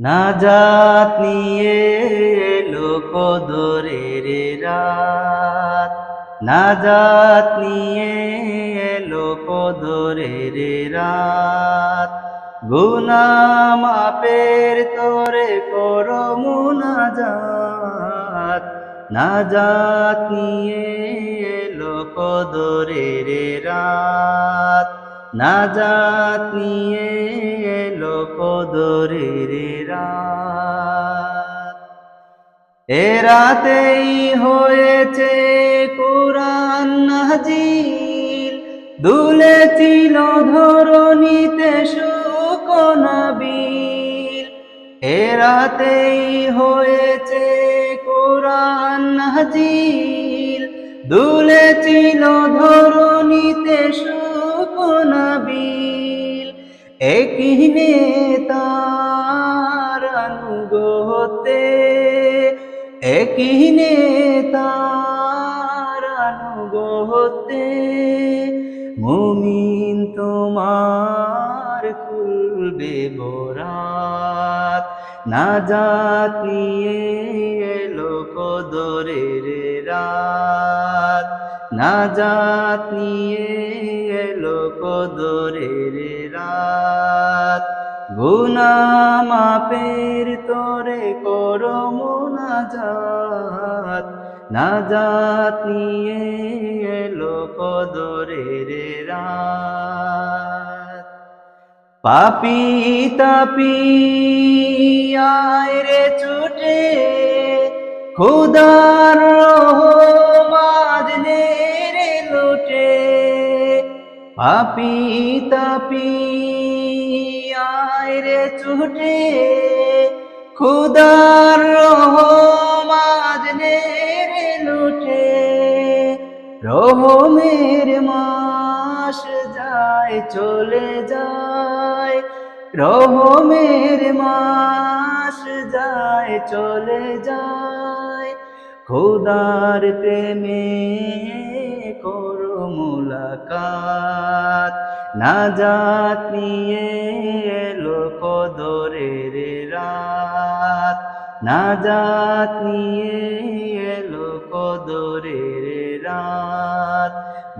না জাত নিয়ে লোক দরের রাত। না জাত নিয়ে লোক দরের রাত। গুনা মাপের তোরে করো মুনাজাত। না জাত নিয়ে লোক দরের রাত। না জাত নিয়ে লোক দরের রাত। এ রাতেই হয়েছে কোরআন নাজিল। দুলেছিল ধরণীতে শুকনবিল এ রাতেই হয়েছে কোরআন নাজিল। দুলেছিল ধরণীতে শুকনবিল একিনে তার অনুগতে একিনে তার অনুগতে মুমিন তোমার খুলবে বোরাত। না জাত নিয়ে লোক দরের রাত না জাত নিয়ে লোক দরের রাত। গুনা মাপের তোরে করো মোনাজাত। না জাত নিয়ে লোক দরের রাত। পাপি তাপি আয় রে ছুটে, খুদার পাপি তাপি আয় রে ছুটে খুদার মাঝ রে লুটে। রহমের মাস যায়, চলে যায়। রহমের মাস যায়, চলে যায়। খুদার প্রেমে করো মুলাকাত। না জাত নিয়ে লোক দরের রাত। না জাত নিয়ে লোক দরের রাত।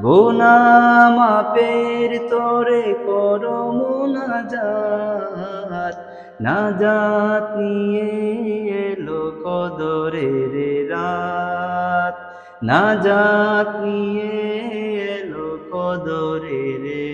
গুনা মাপের তোরে করো মুনাজাত। না জাত নিয়ে লোক দরের রাত। না জাত নিয়ে লোক দরের